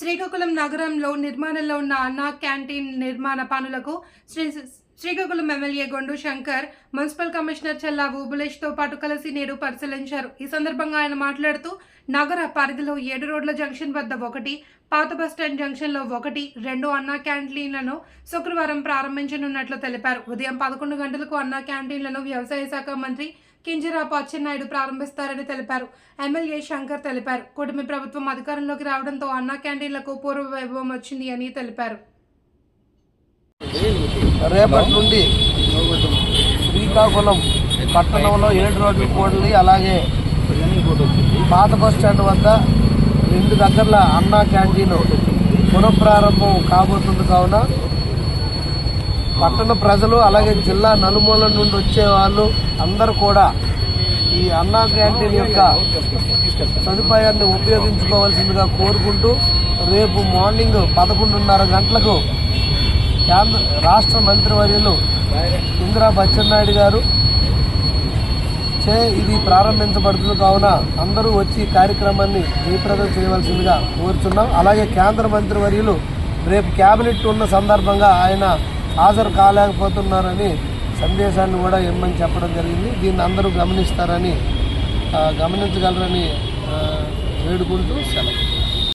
శ్రీకాకుళం నగరంలో నిర్మాణంలో ఉన్న అన్నా క్యాంటీన్ నిర్మాణ పనులకు Shri Srikakulam MLA Gondu Shankar municipal commissioner Chella తో పాటు కలిసి నేడు పరిశీలించారు. ఈ సందర్భంగా ఆయన మాట్లాడుతూ నగర పరిధిలో ఏడు రోడ్ల జంక్షన్ వద్ద ఒకటి పాత బస్టాండ్ జంక్షన్లో ఒకటి రెండు అన్నా క్యాంటీన్లను శుక్రవారం ప్రారంభించనున్నట్లు తెలిపారు. ఉదయం పదకొండు గంటలకు అన్నా క్యాంటీన్లను వ్యవసాయ శాఖ మంత్రి కింజరాపు అచ్చెన్నాయుడు ప్రారంభిస్తారని తెలిపారు. ఎమ్మెల్యే శంకర్ తెలిపారు. కూటమి ప్రభుత్వం అధికారంలోకి రావడంతో అన్నా క్యాంటీన్లకు పూర్వ వైభవం వచ్చింది అని తెలిపారు. రేపటి నుండి శ్రీకాకుళం పట్టణంలో ఏడు రోజుల కూడలి అలాగే పాత బస్ స్టాండ్ వద్ద రెండు దగ్గరలో అన్నా క్యాంటీన్ పునఃప్రారంభం కాబోతుంది. కావున పట్టణ ప్రజలు అలాగే జిల్లా నలుమూల నుండి వచ్చే వాళ్ళు అందరూ కూడా ఈ అన్నా క్యాంటీన్ యొక్క సదుపాయాన్ని ఉపయోగించుకోవాల్సిందిగా కోరుకుంటూ రేపు మార్నింగ్ పదకొండున్నర గంటలకు కేంద్ర రాష్ట్ర మంత్రివర్యులు ఇందిరా బచ్చెన్నాయుడు గారు చే ఇది ప్రారంభించబడుతుంది. కావున అందరూ వచ్చి కార్యక్రమాన్ని జయప్రదం చేయవలసిందిగా కోరుతున్నాం అలాగే కేంద్ర మంత్రివర్యులు రేపు క్యాబినెట్ ఉన్న సందర్భంగా ఆయన హాజరు కాలేకపోతున్నారని సందేశాన్ని కూడా ఇమ్మని చెప్పడం జరిగింది. దీన్ని అందరూ గమనిస్తారని గమనించగలరని వేడుకుంటూ సెలవు.